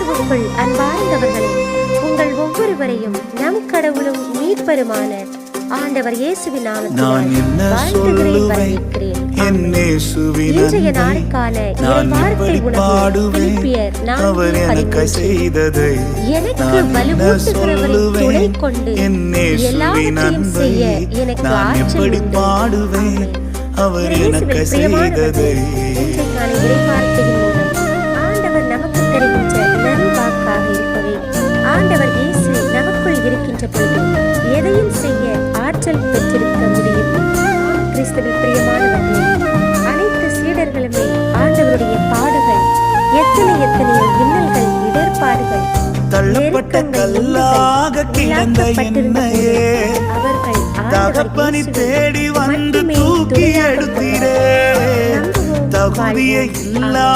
இயேசுவுக்குள் அன்பார்ந்தவர்களே உங்கள் ஒவ்வொருவரையும் நம் கடவுளும் மீட்பருமான ஆண்டவர் இயேசுவின் இன்றைய நாளுக்கான எப்படி உணவு. செய்ததை எனக்கு வலுவூட்டுகிறவரை துணை கொண்டு எல்லாவற்றையும் செய்ய எனக்கு ஆற்றல். பாடுவேன்? அவர் எனக்கு செய்ததை இன்றைக்கான இறைவார்த்தையின் மூலம் இருக்கின்ற பொழுது எதையும் செய்ய ஆற்றல் பெற்றிருக்க முடியும். கிறிஸ்துவில் பிரியமானவர்களே அனைத்து சீடர்களுமே ஆண்டவருடைய பாடுகள் எத்தனை எத்தனையோ இன்னல்கள் இடர்பாடுகள் தள்ளப்பட்ட நெருக்கங்கள், கல்லாக துன்பங்கள் கிடந்த இல்லாக்கப்பட்டிருந்த என்னையே போது அவர்கள் ஆண்டவர் தகப்பனி இயேசுவை தேடி வந்து தூக்கி எடுத்திரே தகுதியே. இல்லா